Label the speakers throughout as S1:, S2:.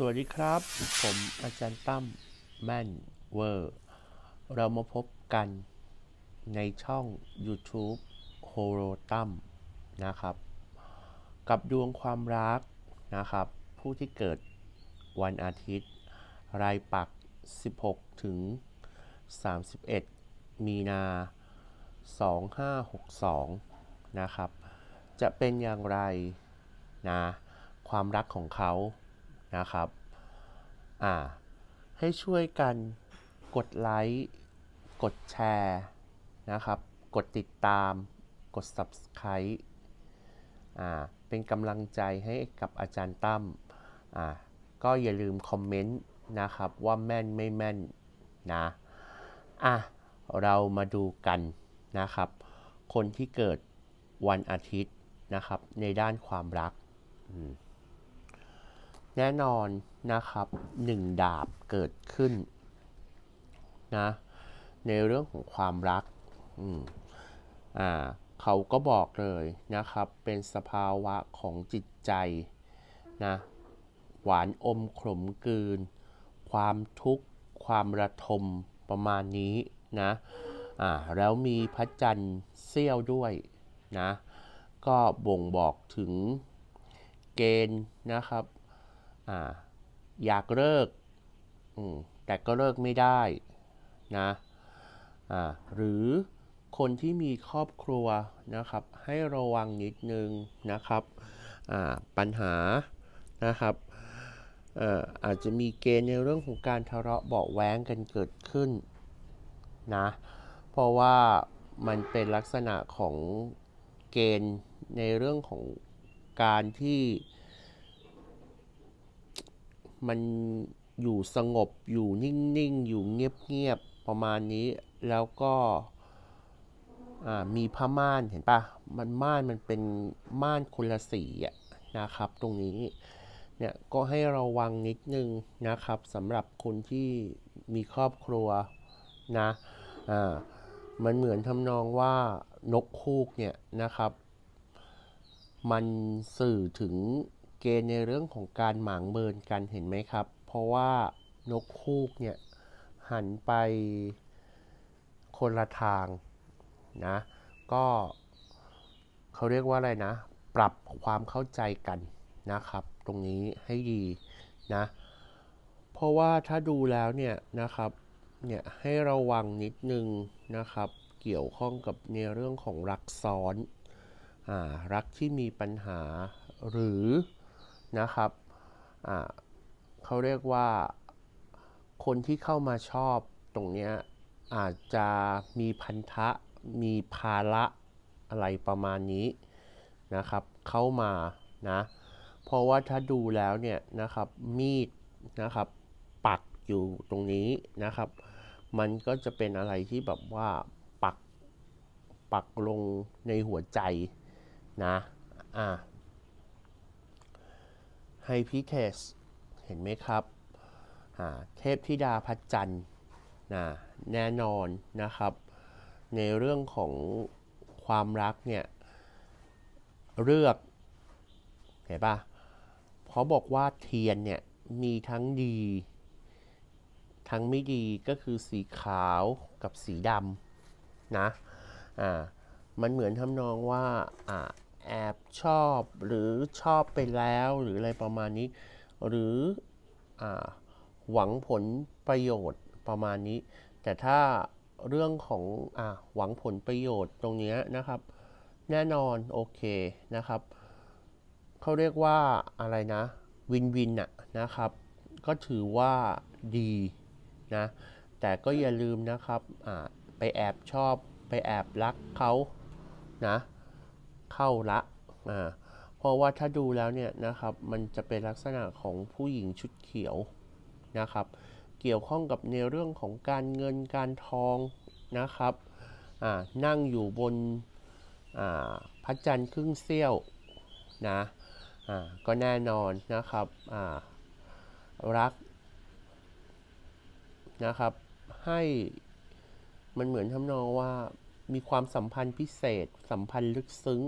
S1: สวัสดีครับ ผมอาจารย์ตั้มแม่นเวอร์ เรามาพบกันในช่อง YouTube โฮโรตั้มนะครับ กับดวงความรักนะครับ ผู้ที่เกิดวันอาทิตย์ รายปัก 16 ถึง 31 มีนา 2562 นะครับ จะเป็นอย่างไรนะความรักของเขา นะครับอ่าให้ช่วยกันกดไลค์กดแชร์นะครับ กดติดตามกด Subscribe อ่าเป็นกำลังใจให้กับอาจารย์ตั้มอ่าก็อย่าลืมคอมเมนต์นะครับว่าแม่นไม่แม่นนะอะเรามาดูกันนะครับ คนที่เกิดวันอาทิตย์นะครับในด้านความรัก แน่นอนนะครับหนึ่งดาบเกิดขึ้นนะในเรื่องของความรักอ่าเขาก็บอกเลยนะครับ เป็นสภาวะของจิตใจนะหวานอมขมกืน ความทุกข์ ความระทมประมาณนี้นะอ่าแล้วมีพระจันทร์เสี้ยวด้วยนะก็บ่งบอกถึงเกณฑ์นะครับ อยากเลิกแต่ก็เลิกไม่ได้นะหรือคนที่มีครอบครัวนะครับ ให้ระวังนิดนึงนะครับปัญหานะครับอาจจะมีเกณฑ์ในเรื่องของการทะเลาะเบาแว้งกันเกิดขึ้นนะเพราะว่ามันเป็นลักษณะของเกณฑ์ในเรื่องของการที่ มันอยู่สงบอยู่นิ่งๆ อยู่เงียบๆ ประมาณนี้แล้วก็มีผ้าม่านเห็นปะมันม่านมันเป็นม่านคนละสีนะครับ ตรงนี้เนี่ยก็ให้ระวังนิดนึงนะครับสำหรับคนที่มีครอบครัวนะอ่ามันเหมือนทำนองว่านกคูกเนี่ยนะครับ มันสื่อถึง เกณฑ์ในเรื่องของการหมางเมินกันเห็นไหมครับ เพราะว่านกคูกเนี่ยหันไปคนละทางนะ ก็เขาเรียกว่าอะไรนะ ปรับความเข้าใจกันนะครับ ตรงนี้ให้ดีนะ เพราะว่าถ้าดูแล้วเนี่ยนะครับเนี่ยให้ระวังนิดนึงนะครับ เกี่ยวข้องกับในเรื่องของรักซ้อนอรักที่มีปัญหาหรือ นะครับเขาเรียกว่าคนที่เข้ามาชอบตรงนี้อาจจะมีพันธะมีภาระอะไรประมาณนี้นะครับ เข้ามานะเพราะว่าถ้าดูแล้วเนี่ยนะครับมีดนะครับปักอยู่ตรงนี้นะครับ มันก็จะเป็นอะไรที่แบบว่าปักปักลงในหัวใจนะอ่า ไฮพิเทสเห็นไหมครับเทพธิดาพัชจันทร์นะแน่นอนนะครับ ในเรื่องของความรักเนี่ย เลือก เห็นปะเพราะบอกว่าเทียนเนี่ย มีทั้งดี ทั้งไม่ดีก็คือสีขาวกับสีดำนะ อ่า มันเหมือนทำนองว่า อ่า แอบชอบหรือชอบไปแล้วหรืออะไรประมาณนี้ หรืออหวังผลประโยชน์ประมาณนี้ แต่ถ้าเรื่องของอหวังผลประโยชน์ตรงนี้นะครับ แน่นอนโอเคนะครับเขาเรียกว่าอะไรนะวินวินอะนะครับ ก็ถือว่าดีนะแต่ก็อย่าลืมนะครับไปแอบชอบไปแอบรักเขานะ เข้าละอ่าเพราะว่าถ้าดูแล้วเนี่ยนะครับมันจะเป็นลักษณะของผู้หญิงชุดเขียวนะครับ เกี่ยวข้องกับในเรื่องของการเงินการทองนะครับอ่านั่งอยู่บนอ่าพระจันทร์ครึ่งเสี้ยวนะอ่าก็แน่นอนนะครับอ่ารักนะครับให้มันเหมือนทำนองว่า มีความสัมพันธ์พิเศษ สัมพันธ์ลึกซึ้ง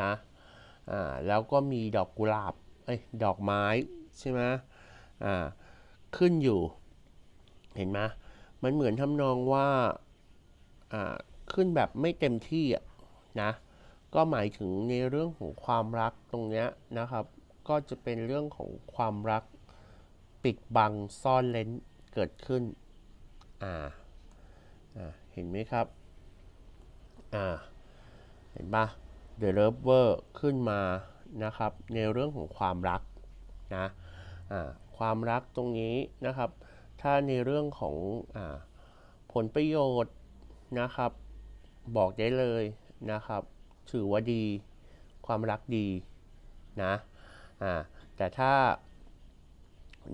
S1: นะอ่าแล้วก็มีดอกกุหลาบเอ้ยดอกไม้ใช่ไหมอ่าขึ้นอยู่ เห็นไหมมันเหมือนทำนองว่าอ่าขึ้นแบบไม่เต็มที่อะนะก็หมายถึงในเรื่องของความรักตรงเนี้ยนะครับ ก็จะเป็นเรื่องของความรักปิดบังซ่อนเลนเกิดขึ้นอ่าอ่าเห็นไหมครับ อ่าเห็นปะ The Lover ขึ้นมานะครับในเรื่องของความรักนะอ่าความรักตรงนี้นะครับ ถ้าในเรื่องของอ่าผลประโยชน์นะครับ บอกได้เลยนะครับ ถือว่าดีความรักดีนะอ่าแต่ถ้า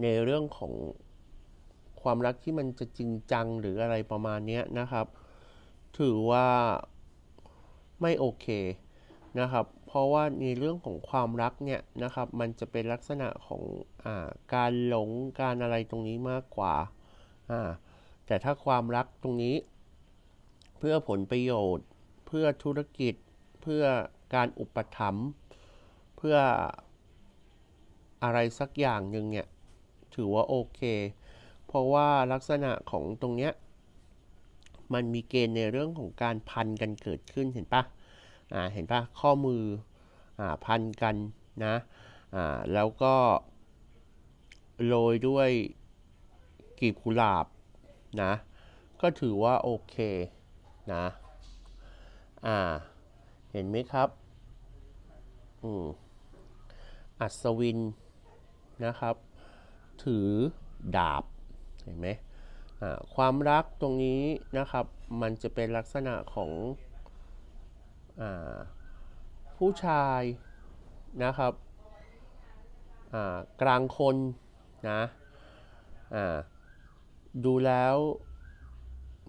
S1: ในเรื่องของความรักที่มันจะจริงจังหรืออะไรประมาณนี้นะครับ ถือว่า ไม่โอเคนะครับ เพราะว่าในเรื่องของความรักเนี่ยนะครับ มันจะเป็นลักษณะของอาการหลงการอะไรตรงนี้มากกว่าอ่า แต่ถ้าความรักตรงนี้ เพื่อผลประโยชน์ เพื่อธุรกิจ เพื่อการอุปถัมภ์เพื่ออะไรสักอย่างหนึ่งเนี่ย ถือว่าโอเค เพราะว่าลักษณะของตรงเนี้ย มันมีเกณฑ์ในเรื่องของการพันกันเกิดขึ้นเห็นปะอ่าเห็นปะข้อมืออ่าพันกันนะอ่าแล้วก็โรยด้วยกลีบกุหลาบนะก็ถือว่าโอเคนะอ่าเห็นไหมครับอืมอัศวินนะครับ ถือดาบเห็นไหม ความรักตรงนี้นะครับ มันจะเป็นลักษณะของอผู้ชายนะครับกลางคนนะดูแล้ว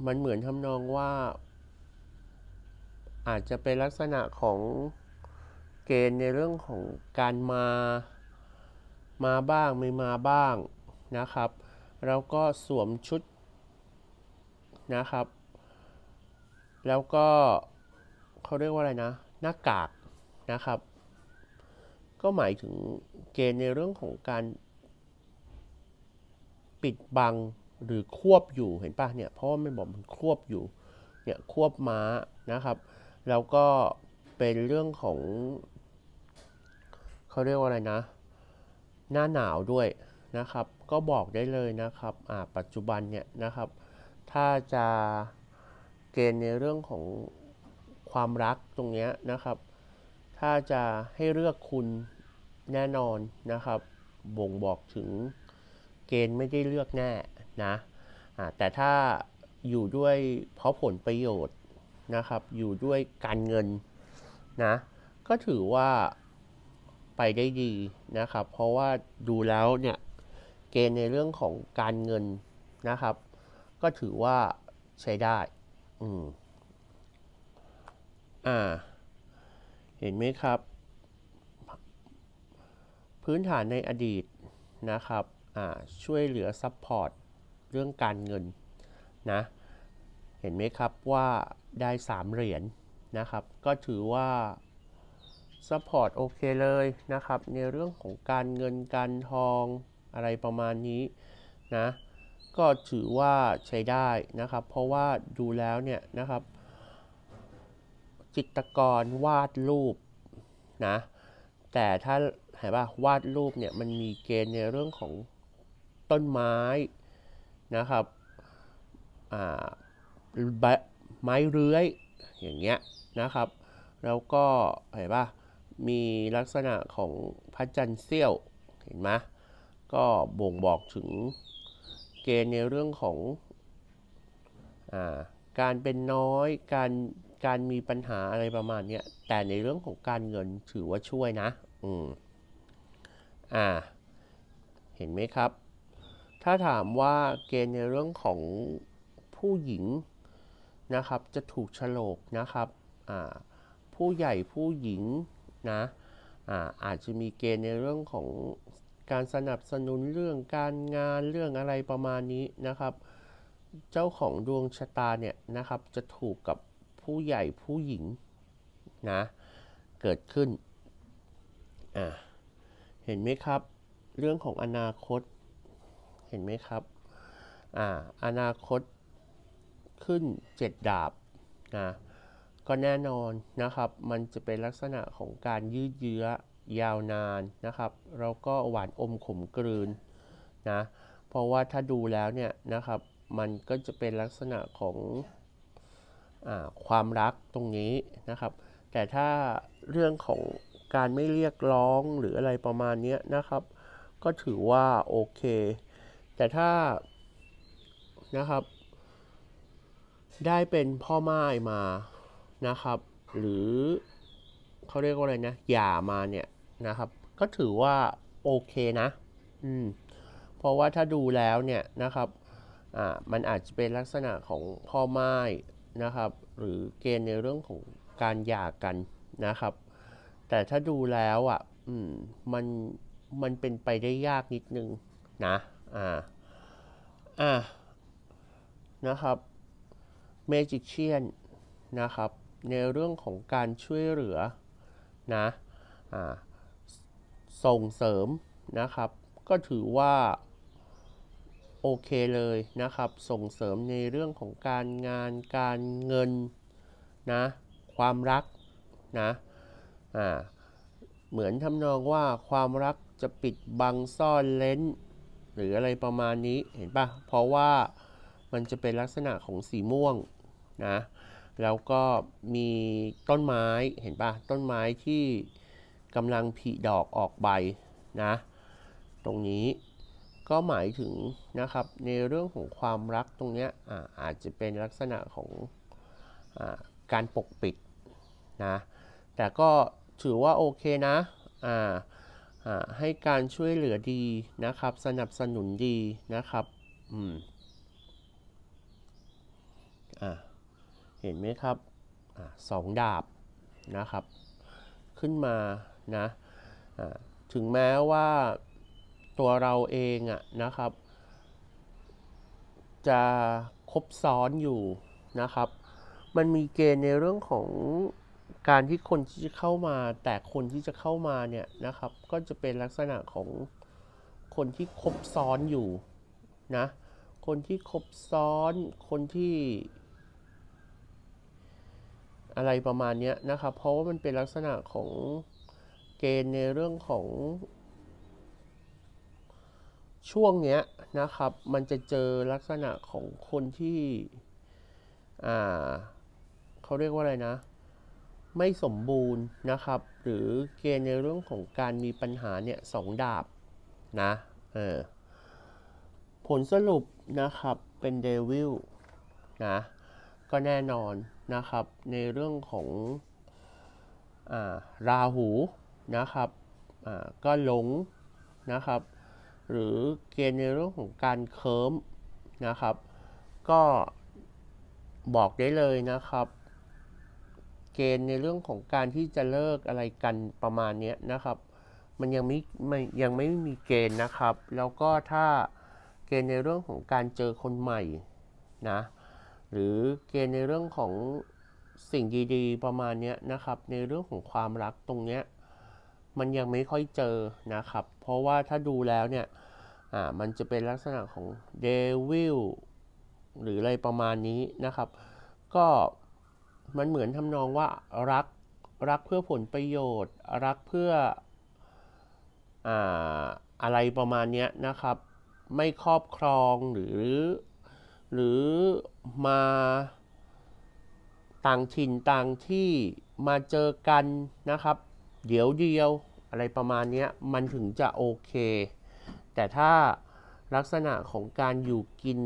S1: มันเหมือนทำนองว่า อาจจะเป็นลักษณะของเกณฑ์ในเรื่องของการมามาบ้างไม่มาบ้างนะครับ แล้วก็สวมชุด นะครับ แล้วก็เขาเรียกว่าอะไรนะ หน้ากากนะครับ ก็หมายถึงเกณฑ์ในเรื่องของการปิดบังหรือควบอยู่เห็นปะเนี่ยเพราะว่ามันบอกมันควบอยู่เนี่ยควบม้านะครับ แล้วก็เป็นเรื่องของเขาเรียกว่าอะไรนะ หน้าหนาวด้วยนะครับ ก็บอกได้เลยนะครับปัจจุบันเนี่ยนะครับ ถ้าจะเกณฑ์ในเรื่องของความรักตรงนี้นะครับ ถ้าจะให้เลือกคุณแน่นอนนะครับ บ่งบอกถึงเกณฑ์ไม่ได้เลือกแน่นะแต่ถ้าอยู่ด้วยเพราะผลประโยชน์นะครับ อยู่ด้วยการเงินนะ ก็ถือว่าไปได้ดีนะครับ เพราะว่าดูแล้วเนี่ยเกณฑ์ในเรื่องของการเงินนะครับ ก็ถือว่าใช้ได้ อืม อ่า เห็นไหมครับ พื้นฐานในอดีตนะครับ อ่า ช่วยเหลือซัพพอร์ตเรื่องการเงินนะ เห็นไหมครับว่าได้ 3 เหรียญนนะครับ ก็ถือว่าซัพพอร์ตโอเคเลยนะครับ ในเรื่องของการเงินการทองอะไรประมาณนี้นะ ก็ถือว่าใช้ได้นะครับ เพราะว่าดูแล้วเนี่ยนะครับ จิตรกรวาดรูปนะแต่ถ้าเห็นป่ะวาดรูปเนี่ยมันมีเกณฑ์ในเรื่องของต้นไม้นะครับไม้เรื้อยอย่างเงี้ยนะครับ แล้วก็เห็นป่ะมีลักษณะของพระจันทร์เสี้ยวเห็นไหมก็บ่งบอกถึง เกณฑ์ในเรื่องของอการเป็นน้อยการการมีปัญหาอะไรประมาณนี้แต่ในเรื่องของการเงินถือว่าช่วยนะ อืมอ่า เห็นไหมครับ ถ้าถามว่าเกณฑ์ในเรื่องของผู้หญิงนะครับ จะถูกฉลกนะครับ อ่า ผู้ใหญ่ผู้หญิงนะ อ่า อาจจะมีเกณฑ์ในเรื่องของ การสนับสนุนเรื่องการงานเรื่องอะไรประมาณนี้นะครับ เจ้าของดวงชะตาเนี่ยนะครับจะถูกกับผู้ใหญ่ผู้หญิงนะเกิดขึ้นอ่าเห็นไหมครับ เรื่องของอนาคตเห็นไหมครับอ่าอนาคตขึ้น 7 ดาบนะก็แน่นอนนะครับ มันจะเป็นลักษณะของการยืดเยื้อ ยาวนานนะครับแล้วก็หวานอมขมกลืนนะเพราะว่าถ้าดูแล้วเนี่ยนะครับมันก็จะเป็นลักษณะของอความรักตรงนี้นะครับ แต่ถ้าเรื่องของการไม่เรียกร้องหรืออะไรประมาณนี้นะครับ ก็ถือว่าโอเค แต่ถ้านะครับ ได้เป็นพ่อไม้มานะครับ หรือเขาเรียกว่าอะไรนะหย่ามาเนี่ย นะครับ ก็ถือว่าโอเคนะ อืม เพราะว่าถ้าดูแล้วเนี่ยนะครับ อ่า มันอาจจะเป็นลักษณะของพ่อไม้นะครับ หรือเกณฑ์ในเรื่องของการหย่ากันนะครับ แต่ถ้าดูแล้วอะ อืม มัน มันเป็นไปได้ยากนิดนึงนะ อ่า อ่า นะครับเมจิเชียนนะครับ ในเรื่องของการช่วยเหลือนะ อ่า ส่งเสริมนะครับ ก็ถือว่าโอเคเลยนะครับ ส่งเสริมในเรื่องของการงานการเงินนะความรักนะอ่าเหมือนทำนองว่าความรักจะปิดบังซ่อนเลนหรืออะไรประมาณนี้เห็นปะเพราะว่ามันจะเป็นลักษณะของสีม่วงนะแล้วก็มีต้นไม้เห็นปะต้นไม้ที่ กำลังผลิดอกออกใบนะ ตรงนี้ก็หมายถึงนะครับในเรื่องของความรักตรงนี้อาอาจจะเป็นลักษณะของอการปกปิดนะแต่ก็ถือว่าโอเคนะอ่าให้การช่วยเหลือดีนะครับ สนับสนุนดีนะครับอืมอ่าเห็นไหมครับอสองดาบนะครับ ขึ้นมา นะถึงแม้ว่าตัวเราเองอะนะครับ จะคบซ้อนอยู่นะครับ มันมีเกณฑ์ในเรื่องของการที่คนที่จะเข้ามา แต่คนที่จะเข้ามาเนี่ยนะครับ ก็จะเป็นลักษณะของคนที่คบซ้อนอยู่นะ คนที่คบซ้อน คนที่ อะไรประมาณนี้นะครับ เพราะว่ามันเป็นลักษณะของ เกณฑ์ในเรื่องของ ช่วงเนี้ยนะครับ มันจะเจอลักษณะของคนที่อ่าเขาเรียกว่าอะไรนะ ไม่สมบูรณ์นะครับ หรือเกณฑ์ในเรื่องของการมีปัญหาเนี่ยสองดาบนะเออผลสรุปนะครับเป็นเดวิลนะก็แน่นอนนะครับในเรื่องของอาราหู นะครับก็หลงนะครับ หรือเกณฑ์ในเรื่องของการเคิร์มนะครับ ก็บอกได้เลยนะครับ เกณฑ์ในเรื่องของการที่จะเลิกอะไรกันประมาณนี้นะครับ มันยังไม่ไม่ยังไม่มีเกณฑ์นะครับ แล้วก็ถ้าเกณฑ์ในเรื่องของการเจอคนใหม่นะหรือเกณฑ์ในเรื่องของสิ่งดีๆ ประมาณนี้นะครับ ในเรื่องของความรักตรงเนี้ย มันยังไม่ค่อยเจอนะครับ เพราะว่าถ้าดูแล้วเนี่ยอ่ามันจะเป็นลักษณะของเดวิลหรืออะไรประมาณนี้นะครับ ก็มันเหมือนทำนองว่ารักรักเพื่อผลประโยชน์ รักเพื่ออ่าอะไรประมาณนี้นะครับ ไม่ครอบครองหรือ หรือมาต่างถิ่นต่างที่มาเจอกันนะครับ เดี๋ยวเดียวอะไรประมาณนี้มันถึงจะโอเค แต่ถ้าลักษณะของการอยู่กิน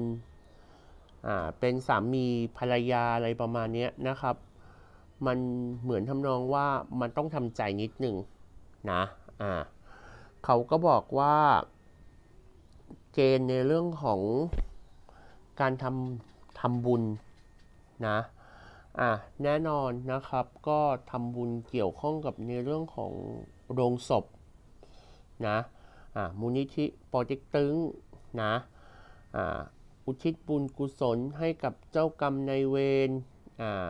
S1: เป็นสามีภรรยาอะไรประมาณนี้นะครับ มันเหมือนทำนองว่ามันต้องทำใจนิดหนึ่งนะอ่าเขาก็บอกว่าเกณฑ์ในเรื่องของการทำทำบุญนะ อะแน่นอนนะครับก็ทำบุญเกี่ยวข้องกับในเรื่องของโรงศพนะอะมูลนิธิปอเต็กตึงนะอ่าอุทิศบุญกุศลให้กับเจ้ากรรมในเวรอ่า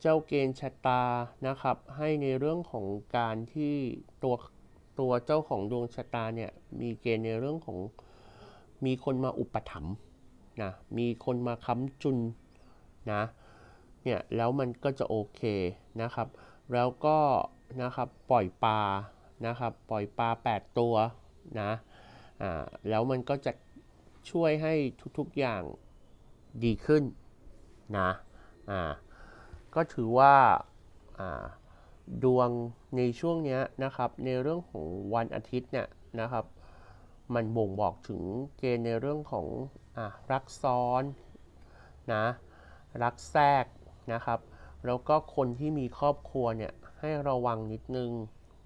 S1: เจ้าเกณฑ์ชะตานะครับ ให้ในเรื่องของการที่ตัวตัวเจ้าของดวงชะตาเนี่ยมีเกณฑ์ในเรื่องของมีคนมาอุปถัมภ์นะมีคนมาค้ำจุนนะ เนี่ยแล้วมันก็จะโอเคนะครับ แล้วก็นะครับปล่อยปลานะครับปล่อยปลา 8 ตัวนะอ่าแล้วมันก็จะช่วยให้ทุกๆอย่างดีขึ้นนะอ่าก็ถือว่าอ่าดวงในช่วงเนี้ยนะครับในเรื่องของวันอาทิตย์เนี่ยนะครับ มันบ่งบอกถึงเกณฑ์ในเรื่องของอรักซ้อนนะรักแทรก นะครับ แล้วก็คนที่มีครอบครัวเนี่ยให้ระวังนิดนึง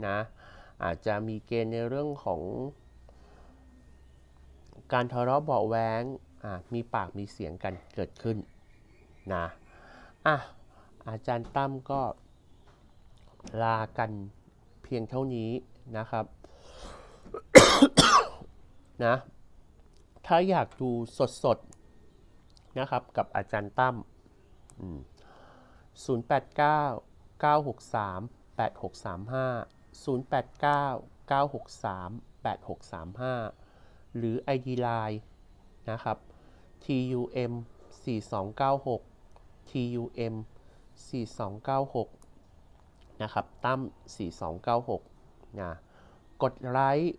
S1: นะอาจจะมีเกณฑ์ในเรื่องของ การทะเลาะเบาะแว้งมีปากมีเสียงกันเกิดขึ้นนะอะอาจารย์ตั้มก็ลากันเพียงเท่านี้นะครับนะถ้าอยากดูสดๆนะครับกับอาจารย์ตั้ม 089 963 8635 089 963 8635 หรือ ID Line นะครับ TUM 4296 TUM 4296 นะครับตั้ม 4296 นะ กดไลค์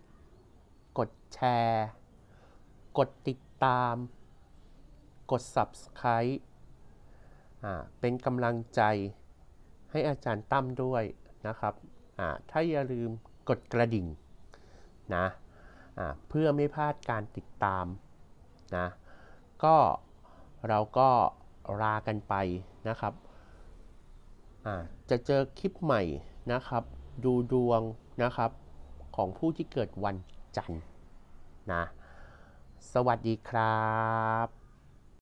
S1: กดแชร์ กดติดตาม กด Subscribe เป็นกำลังใจให้อาจารย์ตั้มด้วยนะครับถ้าอย่าลืมกดกระดิ่งนะเพื่อไม่พลาดการติดตามนะก็เราก็ลากันไปนะครับจะเจอคลิปใหม่นะครับ ดูดวงนะครับของผู้ที่เกิดวันจันทร์นะ สวัสดีครับ